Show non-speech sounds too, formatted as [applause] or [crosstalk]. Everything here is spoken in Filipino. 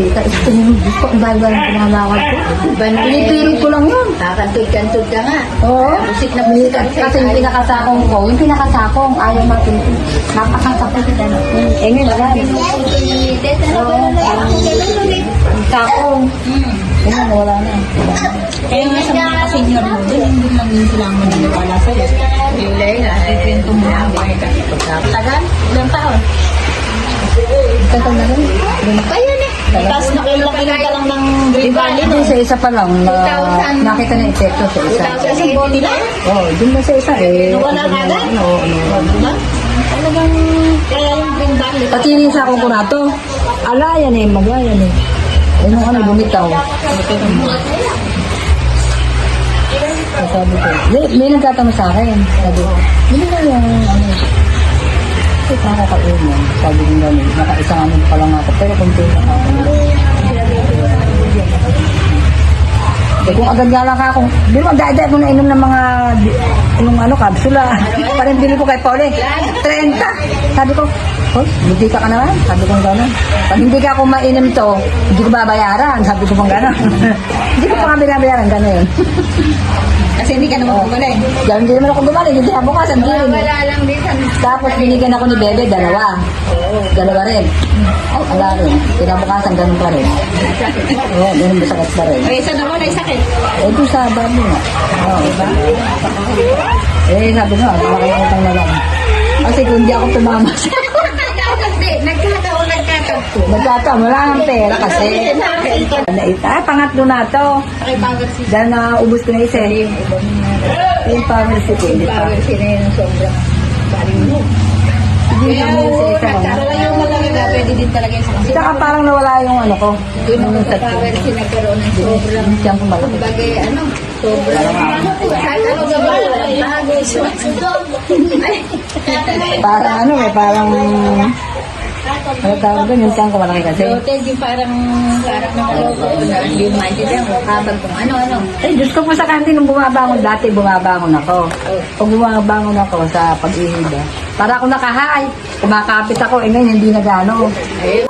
kumita. Ko yung ko, ang dahil ang pinanakad ko. Pinipilit ko lang yun. Kakantod-kantod ka nga. Oo. Busik na rin Kasi yung pinakasakong ko, yung pinakasakong ayaw natin. Napakasakong ko na. Eh, ngayon, wala. Sakong. Eh, ngayon, wala na. Kaya nga sa mga senior mo, din, hindi lang din sila ang maniniwala sa'yo. Yung leila. Kwento mo lang, bakit ka Tagal? Ilang taon? Tagal na rin. Na. Tapos nakilang-ilang ka lang ng Green Valley, no? Hindi, sa isa pa lang. na nakita na epekto sa isa. Kasi body na? Oo, oh, dun na sa isa eh. Nawala ka agad? Oo, oo. Diba? Talagang, kaya yung Green Valley. Pati yung sa akong kurato, ala yan eh, magwa yan eh. Ano ano, bumitaw. Sabi ko, may, may nagtatama sa akin. Sabi ko, hindi na yung ano. Ito nakakauwi mo. Sabi ko gano'n, nakaisang ano pa lang ako. Pero kung tuwa ako. Eh kung agad nga lang ka akong, di mo, dahil mo na inom ng mga, yung ano, kapsula. [laughs] Parang bili ko kay Pauli, 30. Sabi ko, Hoy, hindi ka ka naman. Sabi ko gano'n. Pag hindi ka ako mainom to, hindi ko babayaran. Sabi ko pang gano'n. [laughs] hindi ko pa nga binabayaran, gano'n. [laughs] Kasi hindi ka naman gumaling. Gano'n hindi naman ako gumaling, hindi ako bukas, ang giling. Wala lang din Tapos binigyan ako ni Bebe, dalawa. Dalawa rin. Ay, ala rin. Kinabukasan, ganun pa rin. Oo, ganun masakit pa rin. Eh, isa naman ay sakit. Eh, doon sa babi nga. Oo, diba? Eh, sabi ko, makakutang na lang. Kasi kung di ako tumama [laughs] sa... Nagkataon, wala nang pera kasi. Ah, pangatlo na to. Dahil naubos ko na isa. eh. Yung power city, hindi pa. Power sila yun ang sobrang baling mo. Hindi na mo sa isa. Pero yung malaga, pwede din talaga yung sakit. Saka parang nawala yung ano ko. Yung sa power sila nagkaroon ng sobrang Yung siyang malaki. bagay ano, sobrang kahit ano ba ba, bagay siya. Ay, Parang ano eh, parang... Ano tawag doon? Yung siyang ko malaki kasi. Bloated yung parang, parang nakaloko na mo maintindihan kung habang kung ano-ano. Eh, Diyos ko po sa kantin, nung bumabangon dati, bumabangon ako. Pag bumabangon ako sa pag-ihid, ah, para ako nakahay, kumakapit ako, eh ngayon hindi na gano. Eh,